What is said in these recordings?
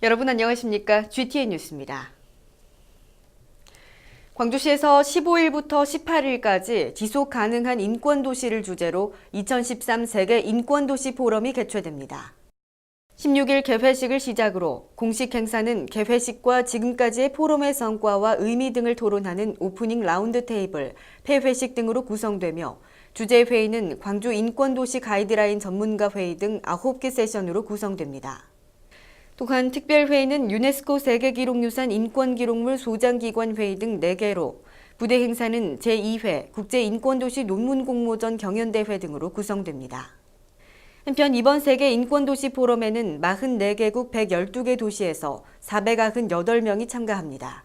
여러분 안녕하십니까? GTN 뉴스입니다. 광주시에서 15일부터 18일까지 지속 가능한 인권 도시를 주제로 2013 세계 인권 도시 포럼이 개최됩니다. 16일 개회식을 시작으로 공식 행사는 개회식과 지금까지의 포럼의 성과와 의미 등을 토론하는 오프닝 라운드 테이블, 폐회식 등으로 구성되며 주제 회의는 광주 인권도시 가이드라인 전문가 회의 등 9개 세션으로 구성됩니다. 또한 특별회의는 유네스코 세계기록유산 인권기록물 소장기관 회의 등 4개로 부대 행사는 제2회 국제인권도시 논문공모전 경연대회 등으로 구성됩니다. 한편 이번 세계 인권도시 포럼에는 44개국 112개 도시에서 498명이 참가합니다.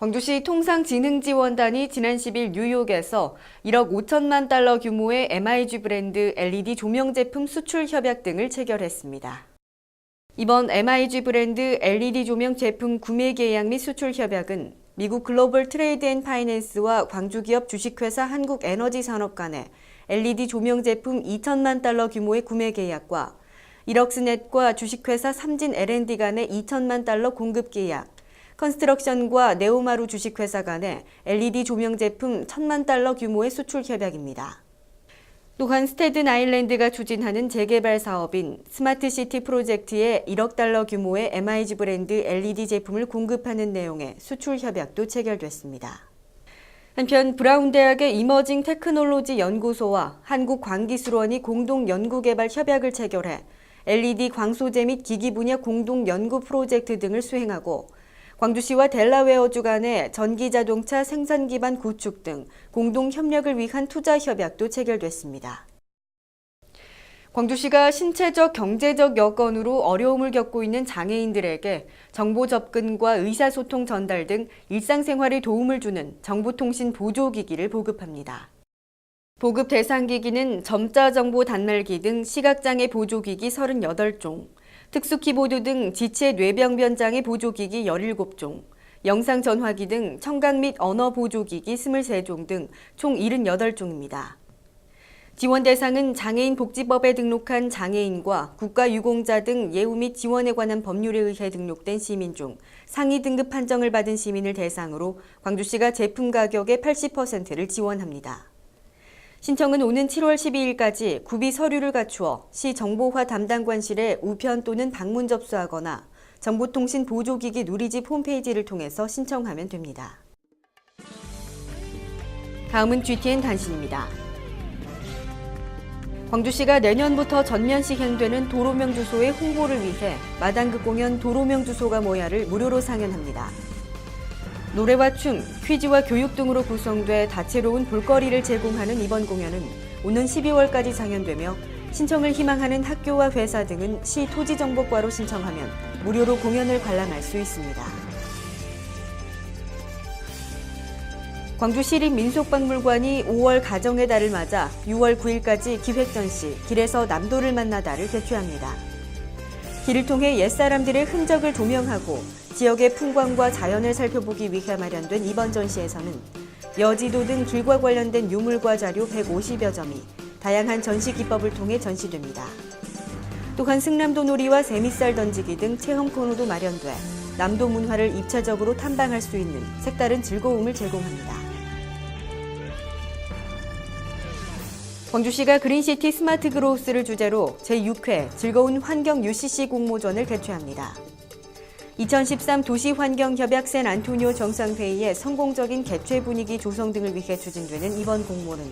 광주시 통상진흥지원단이 지난 10일 뉴욕에서 1억 5천만 달러 규모의 MIG 브랜드 LED 조명 제품 수출 협약 등을 체결했습니다. 이번 MIG 브랜드 LED 조명 제품 구매 계약 및 수출 협약은 미국 글로벌 트레이드 앤 파이낸스와 광주 기업 주식회사 한국에너지산업 간의 LED 조명 제품 2천만 달러 규모의 구매 계약과 이럭스넷과 주식회사 삼진 L&D 간의 2천만 달러 공급 계약, 컨스트럭션과 네오마루 주식회사 간의 LED 조명 제품 1천만 달러 규모의 수출 협약입니다. 또한 스테든 아일랜드가 추진하는 재개발 사업인 스마트 시티 프로젝트에 1억 달러 규모의 MIG 브랜드 LED 제품을 공급하는 내용의 수출 협약도 체결됐습니다. 한편 브라운 대학의 이머징 테크놀로지 연구소와 한국광기술원이 공동 연구개발 협약을 체결해 LED 광소재 및 기기 분야 공동 연구 프로젝트 등을 수행하고 광주시와 델라웨어 주 간의 전기자동차 생산 기반 구축 등 공동 협력을 위한 투자 협약도 체결됐습니다. 광주시가 신체적 경제적 여건으로 어려움을 겪고 있는 장애인들에게 정보 접근과 의사소통 전달 등 일상생활에 도움을 주는 정보통신 보조기기를 보급합니다. 보급 대상 기기는 점자 정보 단말기 등 시각장애 보조기기 38종, 특수 키보드 등 지체 뇌병변 장애 보조기기 17종, 영상 전화기 등 청각 및 언어 보조기기 23종 등 총 78종입니다. 지원 대상은 장애인 복지법에 등록한 장애인과 국가유공자 등 예우 및 지원에 관한 법률에 의해 등록된 시민 중 상위 등급 판정을 받은 시민을 대상으로 광주시가 제품 가격의 80%를 지원합니다. 신청은 오는 7월 12일까지 구비 서류를 갖추어 시 정보화 담당관실에 우편 또는 방문 접수하거나 정보통신 보조기기 누리집 홈페이지를 통해서 신청하면 됩니다. 다음은 GTN 단신입니다. 광주시가 내년부터 전면 시행되는 도로명 주소의 홍보를 위해 마당극 공연 도로명 주소가 모야를 무료로 상연합니다. 노래와 춤, 퀴즈와 교육 등으로 구성돼 다채로운 볼거리를 제공하는 이번 공연은 오는 12월까지 상연되며 신청을 희망하는 학교와 회사 등은 시 토지정보과로 신청하면 무료로 공연을 관람할 수 있습니다. 광주시립 민속박물관이 5월 가정의 달을 맞아 6월 9일까지 기획전시 길에서 남도를 만나다를 개최합니다. 길을 통해 옛사람들의 흔적을 조명하고 지역의 풍광과 자연을 살펴보기 위해 마련된 이번 전시에서는 여지도 등 길과 관련된 유물과 자료 150여 점이 다양한 전시 기법을 통해 전시됩니다. 또한 승남도 놀이와 세미쌀 던지기 등 체험 코너도 마련돼 남도 문화를 입체적으로 탐방할 수 있는 색다른 즐거움을 제공합니다. 광주시가 그린시티 스마트 그로우스를 주제로 제6회 즐거운 환경 UCC 공모전을 개최합니다. 2013 도시환경협약 샌 안토니오 정상회의의 성공적인 개최 분위기 조성 등을 위해 추진되는 이번 공모는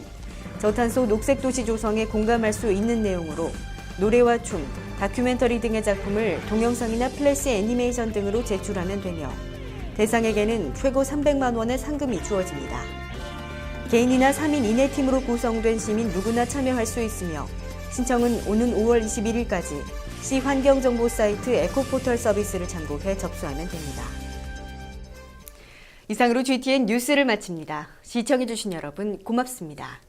저탄소 녹색 도시 조성에 공감할 수 있는 내용으로 노래와 춤, 다큐멘터리 등의 작품을 동영상이나 플래시 애니메이션 등으로 제출하면 되며 대상에게는 최고 300만 원의 상금이 주어집니다. 개인이나 3인 이내 팀으로 구성된 시민 누구나 참여할 수 있으며 신청은 오는 5월 21일까지 시 환경정보 사이트 에코포털 서비스를 참고해 접수하면 됩니다. 이상으로 GTN 뉴스를 마칩니다. 시청해주신 여러분 고맙습니다.